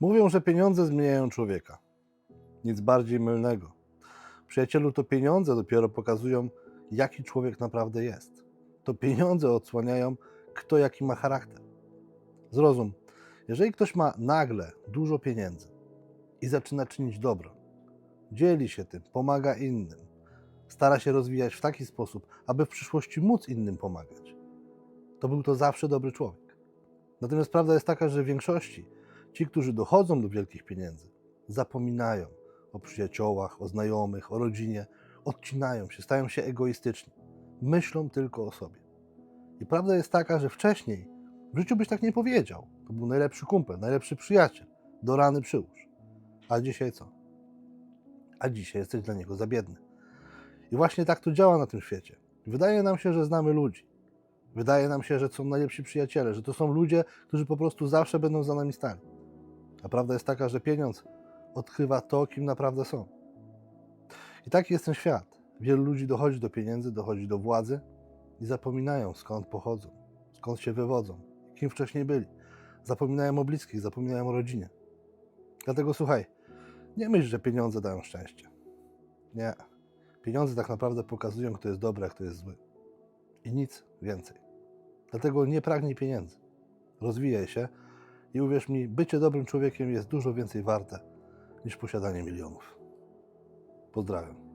Mówią, że pieniądze zmieniają człowieka. Nic bardziej mylnego. Przyjacielu, to pieniądze dopiero pokazują, jaki człowiek naprawdę jest. To pieniądze odsłaniają, kto jaki ma charakter. Zrozum, jeżeli ktoś ma nagle dużo pieniędzy i zaczyna czynić dobro, dzieli się tym, pomaga innym, stara się rozwijać w taki sposób, aby w przyszłości móc innym pomagać, to był to zawsze dobry człowiek. Natomiast prawda jest taka, że w większości ci, którzy dochodzą do wielkich pieniędzy, zapominają o przyjaciołach, o znajomych, o rodzinie, odcinają się, stają się egoistyczni, myślą tylko o sobie. I prawda jest taka, że wcześniej w życiu byś tak nie powiedział. To był najlepszy kumpel, najlepszy przyjaciel, do rany przyłóż. A dzisiaj co? A dzisiaj jesteś dla niego za biedny. I właśnie tak to działa na tym świecie. Wydaje nam się, że znamy ludzi. Wydaje nam się, że są najlepsi przyjaciele, że to są ludzie, którzy po prostu zawsze będą za nami stali. A prawda jest taka, że pieniądz odkrywa to, kim naprawdę są. I taki jest ten świat. Wielu ludzi dochodzi do pieniędzy, dochodzi do władzy i zapominają skąd pochodzą, skąd się wywodzą, kim wcześniej byli. Zapominają o bliskich, zapominają o rodzinie. Dlatego słuchaj, nie myśl, że pieniądze dają szczęście. Nie. Pieniądze tak naprawdę pokazują, kto jest dobry, a kto jest zły. I nic więcej. Dlatego nie pragnij pieniędzy. Rozwijaj się i uwierz mi, bycie dobrym człowiekiem jest dużo więcej warte niż posiadanie milionów. Pozdrawiam.